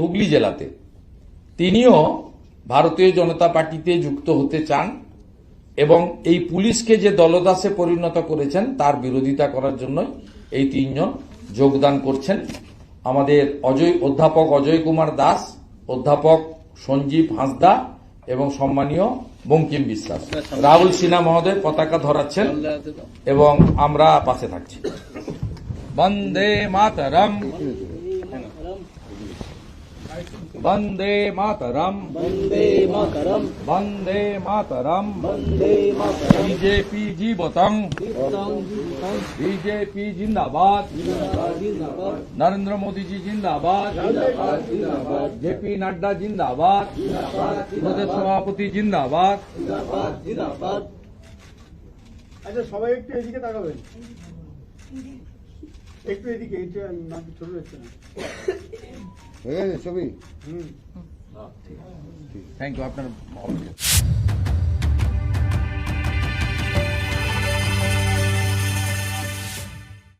হুগলি জেলাতে। তিনিও ভারতীয় জনতা পার্টিতে যুক্ত হতে চান এবং এই পুলিশকে যে দলদাসে পরিণত করেছেন, তার বিরোধিতা করার জন্য এই তিনজন যোগদান করছেন। আমাদের অজয়, অধ্যাপক অজয় কুমার দাস, অধ্যাপক সঞ্জীব হাঁসদা এবং সম্মানীয় বঙ্কিম বিশ্বাস। রাহুল সিনহা মহোদয় পতাকা ধরাচ্ছেন এবং আমরা পাশে থাকছি। বন্দে মাতরম। বন্দে মাতরম वन्दे मातरम् বন্দে মাতরম वन्दे मातरम् বিজেপি জীবতং जीवतां जीवतां বিজেপি জিন্দাবাদ जिन्दाबाद जिन्दाबाद নরেন্দ্র মোদীজি জিন্দাবাদ जिन्दाबाद जिन्दाबाद জেপি নাড্ডা জিন্দাবাদ প্রদেশ সভাপতি জিন্দাবাদ जिन्दाबाद जिन्दाबाद আচ্ছা সবাই একটু এদিকে তাকাবেন একটু এদিকে একটু নাকি ছোট হচ্ছে না হয়ে গেছে ছবি হুম থ্যাংক ইউ আপনার